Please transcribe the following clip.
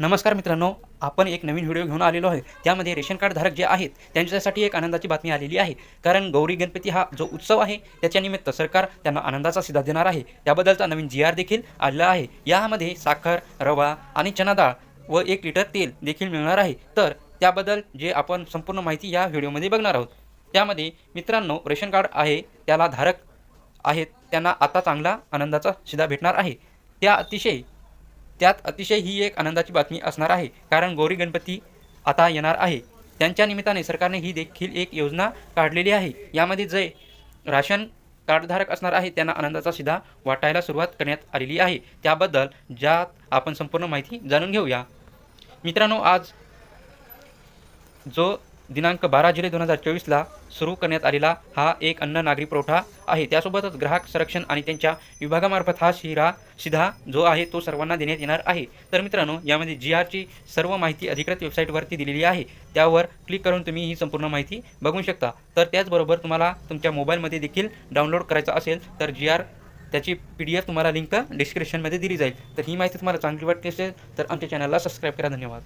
नमस्कार मित्रांनो आपण एक नवीन व्हिडिओ घेऊन आलेलो आहे. त्यामध्ये रेशन कार्ड धारक जे आहेत त्यांच्यासाठी एक आनंदाची बातमी आलेली आहे. कारण गौरी गणपती हा जो उत्सव आहे त्याच्यानिमित्त सरकार त्यांना आनंदाचा सिद्धा देणार आहे. त्याबद्दलचा नवीन जी आर देखील आलेला आहे. यामध्ये साखर रवा आणि चना डाळ व एक लिटर तेल देखील मिळणार आहे. तर त्याबद्दल जे आपण संपूर्ण माहिती या व्हिडिओमध्ये बघणार आहोत. त्यामध्ये मित्रांनो रेशन कार्ड आहे त्याला धारक आहेत त्यांना आता चांगला आनंदाचा शिधा भेटणार आहे. त्या अतिशय त्यात अतिशय ही एक आनंदाची बातमी असणार आहे. कारण गौरी गणपती आता येणार आहे. त्यांच्या निमित्ताने सरकारने ही देखील एक योजना काढलेली आहे. यामध्ये जे राशन कार्डधारक असणार आहे त्यांना आनंदाचा सिधा वाटायला सुरुवात करण्यात आलेली आहे. त्याबद्दल ज्यात आपण संपूर्ण माहिती जाणून घेऊया. मित्रांनो आज जो दिनांक बारा जुलै दोन हजार चोवीसला सुरू करण्यात आलेला हा एक अन्न नागरी पुरवठा आहे. त्यासोबतच ग्राहक संरक्षण आणि त्यांच्या विभागामार्फत हा शिरा शिधा जो आहे तो सर्वांना देण्यात येणार आहे. तर मित्रांनो यामध्ये जी आरची सर्व माहिती अधिकृत वेबसाईटवरती दिलेली आहे. त्यावर क्लिक करून तुम्ही ही संपूर्ण माहिती बघू शकता. तर त्याचबरोबर तुम्हाला तुमच्या मोबाईलमध्ये देखील डाउनलोड करायचं असेल तर जी आर त्याची पी डी एफ तुम्हाला लिंक डिस्क्रिप्शनमध्ये दिली जाईल. तर ही माहिती तुम्हाला चांगली वाटली असेल तर आमच्या चॅनलला सबस्क्राईब करा. धन्यवाद.